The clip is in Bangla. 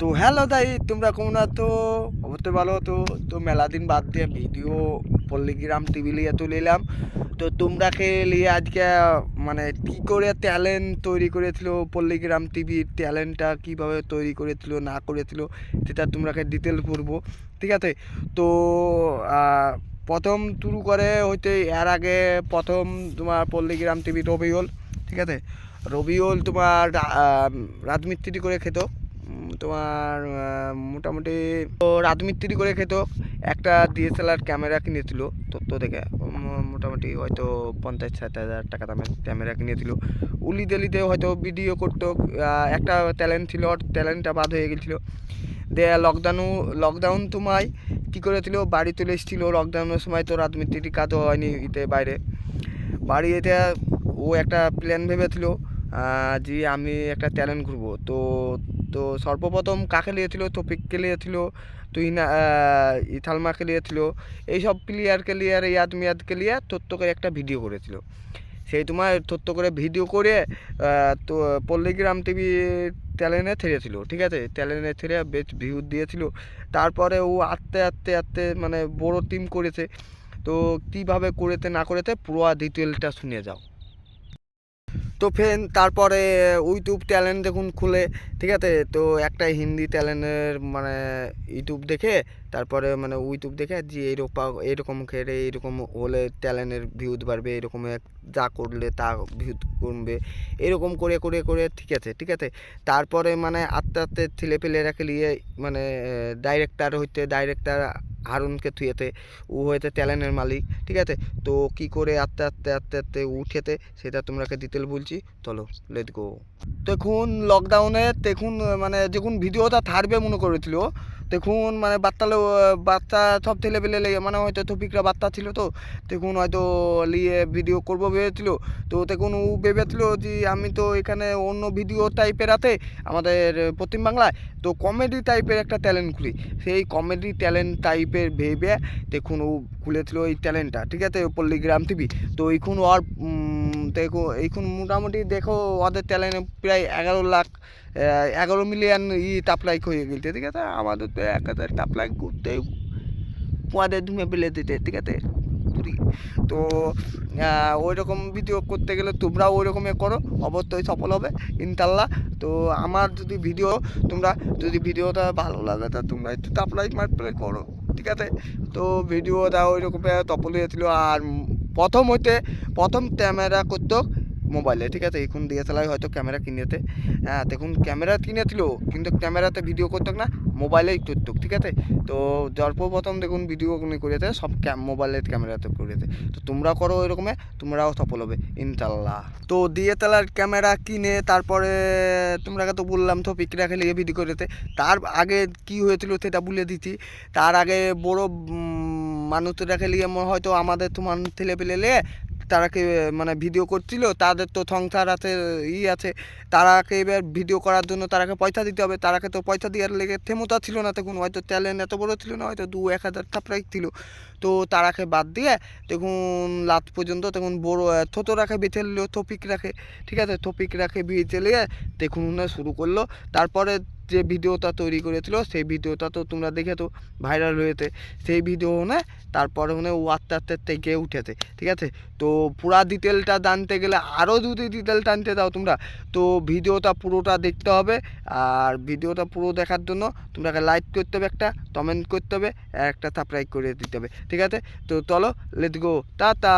তো হ্যালো দাই, তোমরা কেমন আছো? অবশ্যই ভালো তো তো মেলা দিন বাদ দিয়ে ভিডিও পল্লিগ্রাম টিভি লিয়ে তুলে এলাম। তো তোমরা লিয়ে আজকে মানে কী করে ট্যালেন্ট তৈরি করেছিল পল্লিগ্রাম টিভির ট্যালেন্টটা কীভাবে তৈরি করেছিল, না করেছিল, সেটা তোমরাকে ডিটেল করব ঠিক আছে? তো প্রথম শুরু করে হইতে এর আগে প্রথম তোমার পল্লিগ্রাম টিভি রবিউল। ঠিক আছে? রবিউল তোমার রাজমিস্ত্রি করে খেত। তোমার মোটামুটি তো রাজমিস্ত্রি করে খেত। একটা ডিএসএলআর ক্যামেরা কিনেছিল তথ্য থেকে মোটামুটি হয়তো পঞ্চাশ ষাট হাজার টাকা দামের ক্যামেরা কিনেছিল। উলি দেলিতে হয়তো ভিডিও করতো একটা ট্যালেন্ট ছিল ট্যালেন্টটা বাদ হয়ে গেছিল। দে লকডাউনও লকডাউন তোমায় কী করেছিল? বাড়ি চলে এসেছিল লকডাউনের সময় তো রাজমিস্ত্রি কাজও হয়নি ইতে বাইরে। বাড়ি এতে ও একটা প্ল্যান ভেবেছিল যে আমি একটা ট্যালেন্ট ঘুরবো তো তো সর্বপ্রথম কাকে নিয়েছিল তপিককে নিয়েছিল তুই না ইথালমাকে নিয়েছিল এইসব প্লেয়ারকে নিয়ে আর ইয়াদ মিয়াদকে নিয়ে তত্ত্ব করে একটা ভিডিও করেছিল। সেই তোমার তত্ত্ব করে ভিডিও করে তো পল্লীগ্রাম টিভি ট্যালেন্টে ছেড়েছিল ঠিক আছে? ট্যালেন্টে ছেড়ে বেশ ভিউ দিয়েছিল। তারপরে ও আস্তে আস্তে আস্তে মানে বড় টিম করেছে। তো কীভাবে করেতে না করেতে পুরো ডিটেলটা শুনে যাও। তো ফেন, তারপরে ইউটিউব ট্যালেন্ট দেখুন খুলে, ঠিক আছে? তো একটা হিন্দি ট্যালেন্টের মানে ইউটিউব দেখে, তারপরে মানে ইউটিউব দেখে যে এইরকম এরকম খেলে এরকম হলে ট্যালেন্টের ভিউজ বাড়বে, এরকম এক- যা করলে তা ভিউজ কমবে, এরকম করে করে করে, ঠিক আছে ঠিক আছে? তারপরে মানে আস্তে আস্তে ছেলে পেলেরাকে নিয়ে মানে ডাইরেক্টর হইতে ডাইরেক্টর হারুনকে থুয়েতে ও হয়েতে ট্যালেন্টের মালিক, ঠিক আছে? তো কি করে আস্তে আস্তে আস্তে আস্তে উঠেতে সেটা তোমরাকে ডিটেল বলছি। চলো লেট গো দেখুন লকডাউনে দেখুন মানে যখন ভিডিওটা ছাড়বে মনে করেছিল দেখুন মানে বাচ্চা বাচ্চা সব ছেলে পেলে লেগে মানে হয়তো টপিকরা বাচ্চা ছিল তো, দেখুন হয়তো নিয়ে ভিডিও করব ভেবেছিল। তো দেখুন, ও ভেবেছিল যে আমি তো এখানে অন্য ভিডিও টাইপের আছে আমাদের পশ্চিম বাংলায়, তো কমেডি টাইপের একটা ট্যালেন্ট খুলি। সেই কমেডি ট্যালেন্ট টাইপের ভেবে, দেখুন ও খুলেছিল এই ট্যালেন্টটা ঠিক আছে? পল্লীগ্রাম টিভি। তো এখন ওর দেখো এখন মোটামুটি দেখো ওদের ট্যালেন্ট প্রায় এগারো লাখ এগারো মিলিয়ন ই টাপ লাইক হয়ে গেছে, ঠিক আছে? আমাদের তো এক হাজার টাপ লাইক করতে পোয়াদের ধুমে ফেলে দিতে, ঠিক আছে? তো ওই রকম ভিডিও করতে গেলে তোমরাও ওই রকমই করো, অবশ্যই সফল হবে ইনশাল্লাহ তো আমার যদি ভিডিও তোমরা যদি ভিডিওটা ভালো লাগে, তা তোমরা একটু টাপ লাইক মার প্লে করো, ঠিক আছে? তো ভিডিওটা ওই রকম তপল হয়েছিল, আর প্রথম হইতে প্রথম ক্যামেরা করতো মোবাইলে, ঠিক আছে? এখন ডিএসএলআর হয়তো ক্যামেরা কিনেতে। হ্যাঁ দেখুন, ক্যামেরা কিনেছিল, কিন্তু ক্যামেরাতে ভিডিও করতো না, মোবাইলেই করতো, ঠিক আছে? তো সর্বপ্রথম দেখুন ভিডিও করেছে, সব মোবাইলের ক্যামেরাতে করেছে। তো তোমরা করো এরকমে, তোমরাও সফল হবে ইনশাল্লাহ তো ডিএসএলআর ক্যামেরা কিনে, তারপরে তোমরা তো বললাম তো পিকরা খেলে ভিডিও করেছে। তার আগে কি হয়েছিল সেটা বলে দিচ্ছি। তার আগে বড় মানুষরা খেলে হয়তো আমাদের তোমার ছেলে পেলে তারাকে মানে ভিডিও করছিল, তাদের তো সংসার আছে, ই আছে। তারাকে এবার ভিডিও করার জন্য তারাকে পয়সা দিতে হবে। তারাকে তো পয়সা দেওয়ার লেগে ক্ষমতা ছিল না তখন, হয়তো ট্যালেন্ট এত বড় ছিল না, হয়তো দু এক হাজার টাকা ছিল। তো তারাকে বাদ দিয়ে দেখুন লাত পর্যন্ত তখন বড় ছোট রাখে বেঁচে নিল টপিক রাখে ঠিক আছে? থপিক রাখে বেঁচে নিয়ে দেখুন শুরু করল। তারপরে যে ভিডিওটা তৈরি করেছিল, সেই ভিডিওটা তো তোমরা দেখে তো ভাইরাল হয়েছে। সেই ভিডিও না তারপরে মনে ও আস্তে আস্তে থেকে উঠেছে, ঠিক আছে? তো পুরা ডিটেলটা জানতে গেলে আরও যদি ডিটেল টানতে দাও তোমরা। তো ভিডিওটা পুরোটা দেখতে হবে, আর ভিডিওটা পুরো দেখার জন্য তোমরাকে লাইক করতে হবে একটা কমেন্ট করতে হবে একটা সাবস্ক্রাইব করে দিতে হবে, ঠিক আছে? তো চলো লেটস গো টাটা!